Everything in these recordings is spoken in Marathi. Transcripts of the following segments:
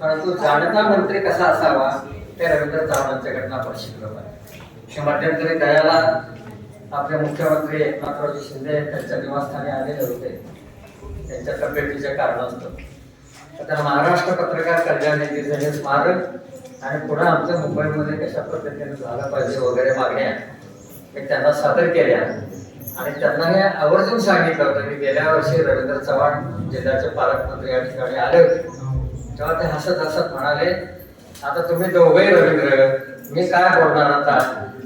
परंतु जाणता मंत्री कसा असावा ते रवींद्र चव्हाणांच्याकडनं आपण शिकलो पाहिजे मध्यंतरी दयाला आपले मुख्यमंत्री एकनाथरावजी शिंदे त्यांच्या निवासस्थानी आलेले होते. त्यांच्या तब्येतीच्या कारणास्तव आता महाराष्ट्र पत्रकार कल्याण निधीचं हे स्मारक आणि पुन्हा आमच्या मुंबईमध्ये कशा पद्धतीने झालं पाहिजे वगैरे मागण्या हे त्यांना सादर केल्या. आणि त्यांना हे आवर्जून सांगितलं होतं की गेल्या वर्षी रवींद्र चव्हाण जिल्ह्याचे पालकमंत्री या ठिकाणी आले होते. तेव्हा ते हसत हसत म्हणाले आता तुम्ही दोघेही रवींद्र मी काय बोलणार आता?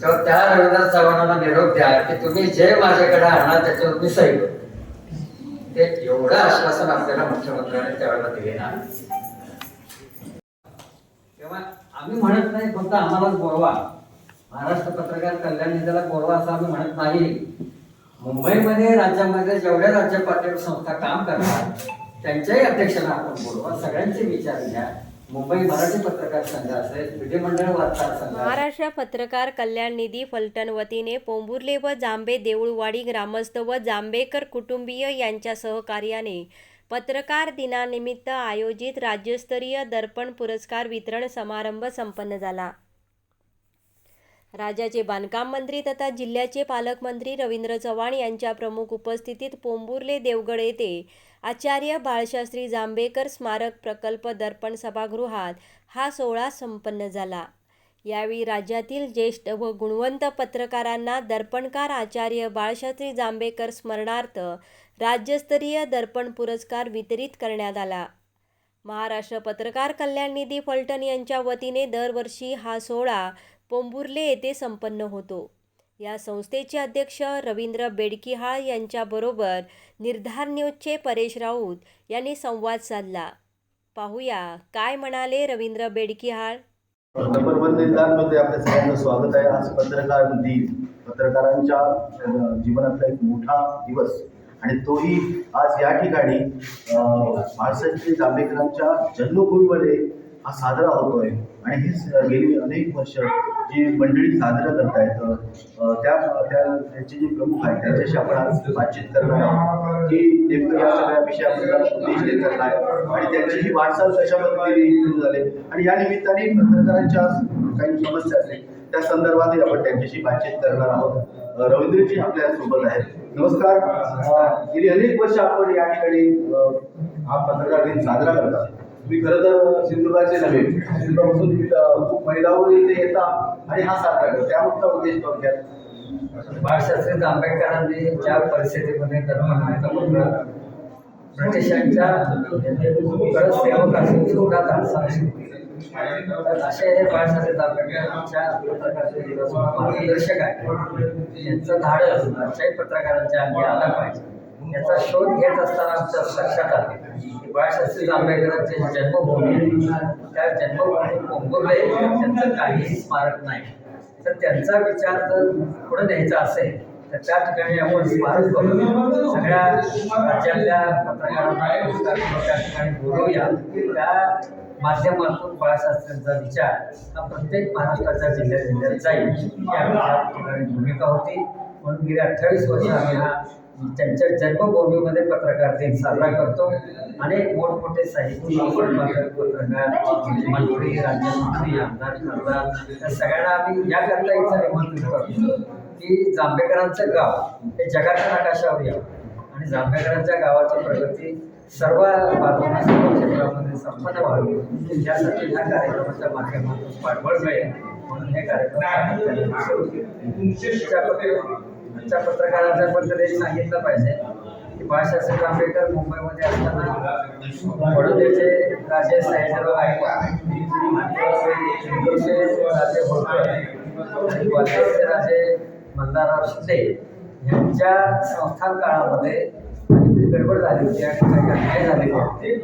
तेव्हा त्या रवींद्र चव्हाणांना निरोप द्या की तुम्ही जे माझ्याकडे आणणार त्याच्यावर मी सही ते एवढं आश्वासन आपल्याला मुख्यमंत्र्यांनी त्यावेळेला दिले ना. तेव्हा आम्ही म्हणत नाही फक्त आम्हालाच बोलवा. महाराष्ट्र पत्रकार कल्याण निधीला बोलवा असं आम्ही म्हणत नाही. मुंबईमध्ये राज्यामध्ये जेवढ्या राज्य पातळीवर संस्था काम करतात त्यांच्याही अध्यक्षांना आपण बोलवा सगळ्यांचे विचार घ्या. मुंबई मराठी पत्रकार संघ असेल विधिमंडळ वार्ताहर संघ महाराष्ट्र पत्रकार कल्याण निधी फलटण वतीने पोंभुर्ले व जांबे देऊळवाडी ग्रामस्थ व जांबेकर कुटुंबीय यांच्या सहकार्याने पत्रकार दिनानिमित्त आयोजित राज्यस्तरीय दर्पण पुरस्कार वितरण समारंभ संपन्न झाला. राज्याचे बांधकाम मंत्री तथा जिल्ह्याचे पालकमंत्री रवींद्र चव्हाण यांच्या प्रमुख उपस्थितीत पोंबुर्ले देवगड येथे आचार्य बाळशास्त्री जांभेकर स्मारक प्रकल्प दर्पण सभागृहात हा सोहळा संपन्न झाला. यावेळी राज्यातील ज्येष्ठ व गुणवंत पत्रकारांना दर्पणकार आचार्य बाळशास्त्री जांभेकर स्मरणार्थ राज्यस्तरीय दर्पण पुरस्कार वितरित करण्यात आला. महाराष्ट्र पत्रकार कल्याण निधी फलटण यांच्या वतीने दरवर्षी हा सोहळा पोंभुर्ले येथे संपन्न होतो. या संस्थेचे अध्यक्ष रवींद्र बेडकिहाळ यांच्याबरोबर निर्धार न्यूजचे परेश राऊत यांनी संवाद साधला. पाहूया काय म्हणाले रवींद्र बेडकिहाळ नंबर वन निर्धारमध्ये आपल्या सगळ्यांचं स्वागत आहे. आज पत्रकार दिन. पत्रकारांच्या जीवनातला एक मोठा दिवस. आणि तोही आज या ठिकाणी महाराष्ट्रातील जांभेकरांच्या जन्मभूमीमध्ये हा साजरा होतोय. आणि ही गेली अनेक वर्ष जी मंडळी साजरा करत आहेत त्या त्या त्यांचे जे प्रमुख आहेत त्यांच्याशी आपण आज बातचीत करणार आहोत. की नेमकं या सगळ्या आपल्याला उपदेश देत आहे आणि त्यांची ही वाटचाल कशा पद्धतीने सुरू झाली? आणि या निमित्ताने पत्रकारांच्या काही समस्या असतील त्या संदर्भातही आपण त्यांच्याशी बातचीत करणार आहोत. रवींद्रजी आपल्यासोबत आहेत. नमस्कार. गेली अनेक वर्ष आपण या ठिकाणी हा पत्रकार दिन साजरा करतात तुम्ही खरं तर सिंधुदुर्गाचे नव्हे सिंधुदुर्गापासून खूप महिलावर इथे येतात आणि हा साजरा करतो. त्यामुळे उद्देश थोडक्यात बाळशास्त्री आंबेडकरांनी ज्या परिस्थितीमध्ये दर्पण ब्रिटिशांच्या कडे सेवक असून सुद्धा असे हे बाळशास्त्री आंबेडकरांच्या मार्गदर्शक आहे यांचं धाडस आजच्याही पत्रकारांच्या अंगी आलं पाहिजे. याचा शोध घेत असताना आमच्या लक्षात आले की बाळशास्त्री जांभेकरांचे जन्मभूमी त्या जन्मभूमी पोंभुर्ले त्यांचं काहीही स्मारक नाही. तर त्यांचा विचार जर पुढे न्यायचा असेल तर त्या ठिकाणी आपण स्मारक करू सगळ्या राज्यातल्या पत्रकारांना त्या ठिकाणी बोलवूया. त्या माध्यमातून बाळशास्त्रींचा विचार हा प्रत्येक महाराष्ट्राच्या जिल्ह्यात जिल्ह्यात जाईल. या ठिकाणी भूमिका होती. म्हणून गेली अठ्ठावीस वर्ष आम्ही हा त्यांच्या जन्मभूमीमध्ये पत्रकार दिन साजरा करतो. अनेक मोठमोठे साहित्यिक संपादक पत्रकार मंत्री राज्यमंत्री आमदार खासदार या सगळ्यांना आम्ही याकरता इथं निमंत्रित करतो. की जांभेकरांचं गाव हे जगाच्या नकाशावर यावं. आणि जांभेकरांच्या गावाची प्रगती सर्व बाजूने सर्व क्षेत्रामध्ये संपन्न व्हावी. यासाठी ह्या कार्यक्रमाच्या माध्यमातून पाठबळ मिळेल. म्हणून हे कार्यक्रम. आजच्या पत्रकारांच्या बद्दल एक सांगितलं पाहिजे की बाळशास्त्री आंबेडकर मुंबईमध्ये असताना बडोद्याचे राजे साहेबराव गायकवाड राजे होळकर आणि ग्वाल्हेरचे राजे मल्हारराव शिंदे यांच्या संस्थान काळामध्ये गडबड झाली होती आणि काही झाले होते.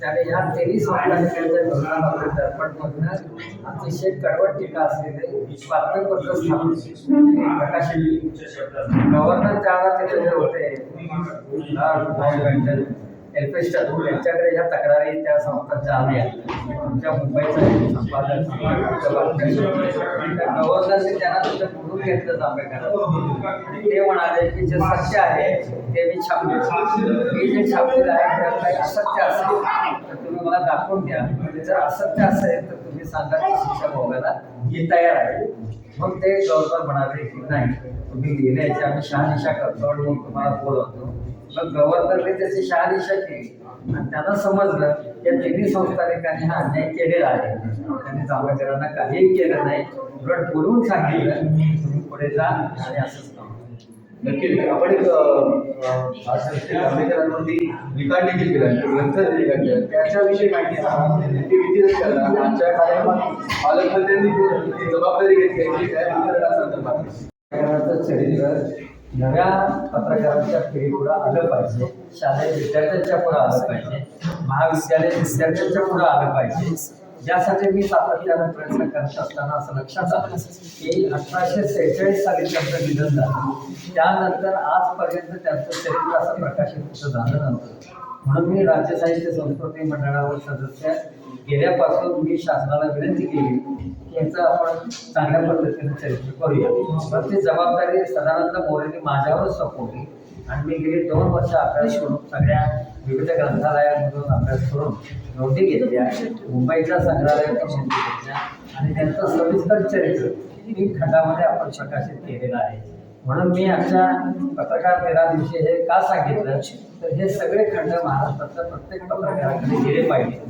त्याने या तेवीस संस्थानिकांच्या विरोधात दर्पणमधनं अतिशय कडवट टीका असलेले बातमीपत्र स्थापन प्रकाशित गव्हर्नर त्यावेळेला तिथे होते लॉर्ड त्यांच्याकडे यांच्याकडे ह्या तक्रारी त्या संस्थांच्या आल्या तुमच्या मुंबईचा संपादक गव्हर्नरने त्यांना तुमचं बोलून घेतलं जांभेकर आणि ते म्हणाले की जे सत्य आहे ते मी छापले. मी जे छापलेलं आहे त्यात काही असत्य असेल तर तुम्ही मला दाखवून द्या. म्हणजे जर असत्य असेल तर तुम्ही सांगा की शिक्षा भोगायला मी तयार आहे. मग ते गव्हर्नर म्हणाले की नाही. तुम्ही लिहिण्याची आम्ही शहानिशा करतो आणि मग तुम्हाला बोलवतो. मग गव्हर्नरने त्याची शहानिशा केली. आणि त्यांना समजलं या तिन्ही संस्थानिकांनी हा अन्याय केलेला आहे. त्यांनी जांभेकरांना काहीही केलं नाही. उलट बोलवून सांगितलं तुम्ही पुढे जा आणि असंच काम नक्की आपण एक भाषांतरी आंबेडकरांवरती निकाल देखील केला ग्रंथ निकाल केला त्याच्याविषयी माहिती ते विधी करा आजच्या कार्यक्रमात पालकमंत्र्यांनी जबाबदारी घेतली आहे. की काय वितरणासंदर्भात चरित्र नव्या पत्रकारांच्या पिढीपुढं आलं पाहिजे. शालेय विद्यार्थ्यांच्या पुढे आलं पाहिजे. महाविद्यालय विद्यार्थ्यांच्या पुढं आलं पाहिजे. यासाठी मी सातत्यानं प्रयत्न करत असताना असं लक्षात आलं की अठराशे सेहेचाळीस साली त्यांचं निधन झालं. त्यानंतर आजपर्यंत त्यांचं चरित्र असं प्रकाशित होतं झालं नव्हतं. म्हणून मी राज्य साहित्य संस्कृती मंडळावर सदस्य गेल्यापासून मी शासनाला विनंती केली याचा आपण चांगल्या पद्धतीने चरित्र करूया. पण ती जबाबदारी सदानंद मोरेने माझ्यावरच सोपवली. आणि मी गेली दोन वर्ष अभ्यास करून सगळ्या विविध ग्रंथालयांमधून अभ्यास करून नोंदी घेतल्या मुंबईच्या संग्रहालयातून नोंदी घेतल्या. आणि त्यांचं सविस्तर चरित्र तीन खंडामध्ये आपण प्रकाशित केलेलं आहे. म्हणून मी आजच्या पत्रकार दिना दिवशी हे का सांगितलं? तर हे सगळे खंड महाराष्ट्रातल्या प्रत्येक पत्रकाराकडे गेले पाहिजे.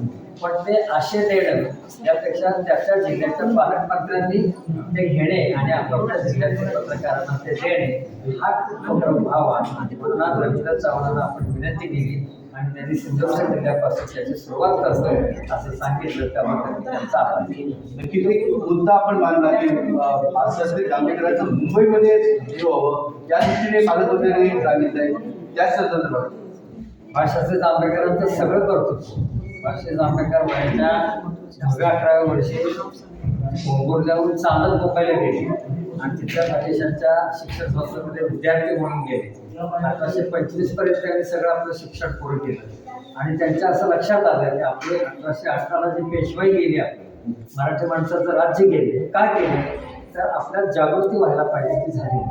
पण ते असे देणं यापेक्षा त्याच्या जिल्ह्याच्या पालकमंत्र्यांनी ते घेणे आणि आपापल्या जिल्ह्यातील पत्रकारांना ते देणे हा उपक्रम व्हावा पुन्हा रवींद्र चव्हाणांना आपण विनंती केली आणि त्यांनी सिंधुदुर्ग जिल्ह्यापासून त्याची सुरुवात करतो असं सांगितलं त्याबद्दल मी त्यांचा आभार. नक्कीच एक मुद्दा आपण मांडला की भाषांतरी आंबेडकरांचं मुंबईमध्ये हे व्हावं या दृष्टीने पालकमंत्र्यांनी सांगितलंय. त्याच संदर्भात. भाषाचे जांभेकरांचं सगळं करतो भाषे जांभेकर वयाच्या दहाव्या अठराव्या वर्षी कोंबुर्ल्याहून चालत मुंबईला गेले. आणि तिथल्या प्रदेशांच्या शिक्षण संस्थेमध्ये विद्यार्थी म्हणून गेले. अठराशे पंचवीसपर्यंत त्यांनी सगळं आपलं शिक्षण पूर्ण केलं आणि त्यांच्या असं लक्षात आलं की आपले अठराशे अठराला जी पेशवाई गेली आपली मराठी माणसाचं राज्य गेले का केले तर आपल्यात जागृती व्हायला पाहिजे ती झाली.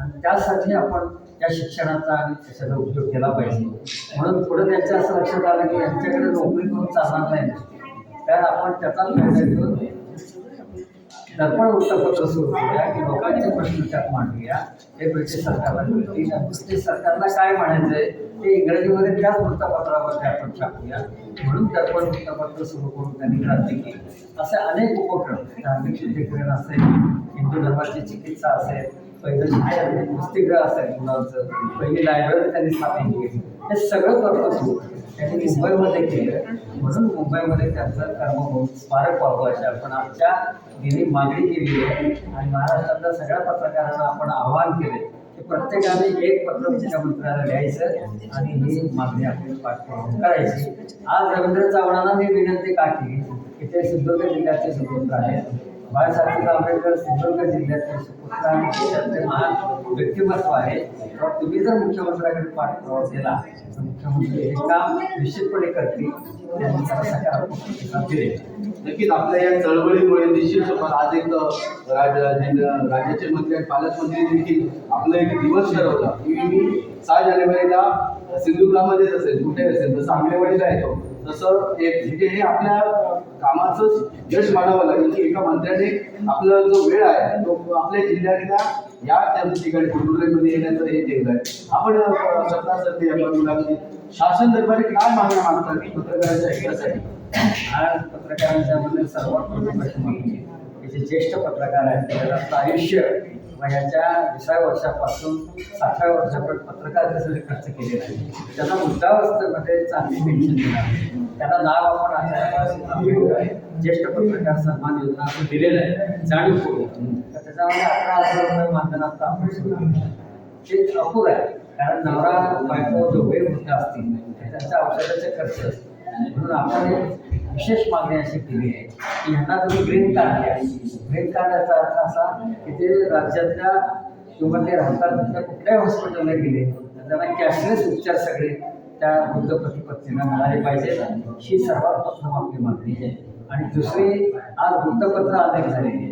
आणि त्यासाठी आपण त्या शिक्षणाचा आणि त्याच्याचा उपयोग केला पाहिजे. म्हणून पुढे त्यांच्या असं लक्षात आलं की यांच्याकडे नोकरी करून चालणार नाही. तर आपण त्याचा दर्पण वृत्तपत्र सुरू करूया की लोकांचे प्रश्न त्यात मांडूया. हे ब्रिटिश सरकारला कळतील ब्रिटिश सरकारला काय म्हणायचंय ते इंग्रजीमध्ये त्याच वृत्तपत्रामध्ये आपण छापूया म्हणून दर्पण वृत्तपत्र सुरू करून त्यांनी क्रांती केली. असे अनेक उपक्रम धार्मिक शुद्धीकरण असेल हिंदू धर्माची चिकित्सा असेल पहिलं शिक्षण वसतिगृह असेल मुलांचं. पहिली लायब्ररी त्यांनी स्थापन केली. हे सगळं कर्तव्य त्यांनी मुंबईमध्ये केलं. म्हणून मुंबईमध्ये त्यांचं कर्मभूमी स्मारक व्हावं अशी आपण आमच्या गेली मागणी केली आहे. आणि महाराष्ट्रातल्या सगळ्या पत्रकारांना आपण आवाहन केले की प्रत्येकाने एक पत्र मुख्यमंत्र्याला लिहायचं आणि ही मागणी आपली पाठपुरावा करायची. आज रवींद्र चव्हाणांना मी विनंती का केली की ते सिंधुदुर्ग जिल्ह्याचे सुपुत्र आहेत. बाळासाहेब आंबेडकर सिंधुदुर्ग जिल्ह्याचे सुपुत्र देशाचे महान व्यक्तिमत्व आहे. तर तुम्ही जर मुख्यमंत्र्याकडे पाठपुरावा केला तर मुख्यमंत्री हे काम निश्चितपणे करतील. नक्कीच आपल्या या चळवळीमुळे निश्चित स्वरूपात आज एक राज जिल्हा- राज्याचे मंत्री पालकमंत्री देखील आपला एक दिवस ठरवला. की मी सहा जानेवारीला सिंधुदुर्गामध्येच असेल कुठे असेल जसं आंबेवाडीला येतो तसं एक म्हणजे हे आपल्या कामाचंच यश मानावं लागेल की एका मंत्र्याने आपला जो वेळ आहे तो आपल्या जिल्ह्यातल्या या त्या ठिकाणी फुटबॉलमध्ये येण्याचं हे ठेवलं आहे. आपण अं, सत्ता सत्ते मुलाखती शासन दरबारी काय मागण्या मागतात की पत्रकारांच्या हितासाठी? आज पत्रकारांच्या मध्ये सर्वात प्रमुख अशी मागणी की जे ज्येष्ठ पत्रकार आहेत त्यांचं आयुष्य वयाच्या विसाव्या वर्षापासून सातव्या वर्षापर्यंत पत्रकार खर्च केलेला आहे त्यांना वृद्धावस्थेमध्ये चांगली पेन्शन देणार त्यांना नाव आपण आचार्य ज्येष्ठ पत्रकार सन्मान योजना असं दिलेलं आहे. जाणीवपूर्वक तर त्याच्यामध्ये अकरा हजार रुपये मानधनाचा आपण सुरू ते अपुर आहे. कारण नवरा बायको दोघे वृद्ध असतील. तर त्यांच्या औषधाचे खर्च असतील. म्हणून आपण एक विशेष मागणी अशी केली आहे की ह्यांना तुम्ही ग्रीन कार्ड द्या ग्रीन कार्ड याचा अर्थ असा की ते राज्यातल्या किंवा ते राहतात तिथल्या कुठल्याही हॉस्पिटलला गेले तर त्यांना कॅशलेस उपचार सगळे त्या वृद्ध प्रतिपत्तीला मिळाले पाहिजेत ही सर्वात प्रथम आपली मागणी आहे. आणि दुसरी आज वृत्तपत्र अनेक झालेली आहे.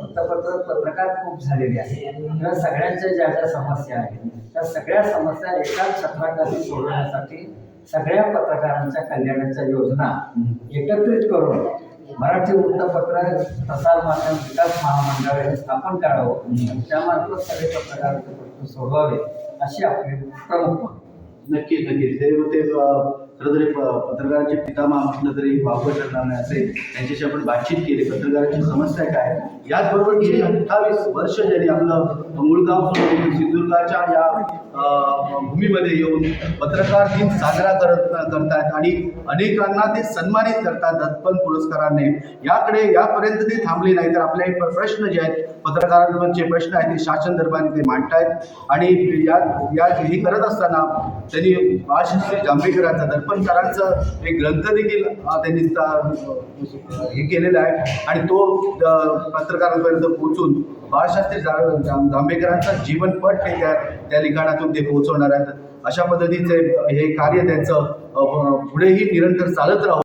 वृत्तपत्र पत्रकार खूप झालेले आहेत त्या सगळ्यांच्या ज्या ज्या समस्या आहेत त्या सगळ्या समस्या एकाच छत्राखाली सोडवण्यासाठी सगळ्या पत्रकारांच्या कल्याणाच्या योजना एकत्रित करून मराठी वृत्तपत्र प्रसार माध्यम विकास महामंडळ हे स्थापन करावं. त्यामार्फत सगळे पत्रकारांचे सोडवावे अशी आपली प्रमुख नक्की नक्कीच नक्कीच. ते ते अं, खरं तरी प- पत्रकारांचे पितामा म्हटलं तरी वापर ठरणार नाही असे त्यांच्याशी आपण बातचीत केली. पत्रकारांची समस्या काय? याचबरोबर गेली अठ्ठावीस वर्ष ज्यांनी आपलं मुळगाव सिंधुदुर्गाच्या या भूमीमध्ये येऊन पत्रकार दिन साजरा करत करतायत आणि अनेकांना ते सन्मानित करतात दत्तपण पुरस्काराने. याकडे यापर्यंत ते थांबले नाही तर आपले प्रश्न जे आहेत पत्रकारांवरचे प्रश्न आहेत ते शासन दरबारी ते मांडतायत. आणि या या हे करत असताना त्यांनी बाळशास्त्री जांभेकरांचं दर्पणकारांचं एक ग्रंथ देखील त्यांनी हे केलेलं आहे. आणि तो पत्रकारांपर्यंत पोहोचून बाळशास्त्री जा- जांभेकरांचा जीवनपट हे त्या त्या लिखाणातून ते पोहोचवणार आहेत. अशा पद्धतीचे हे कार्य त्यांचं पुढेही निरंतर चालत राहू.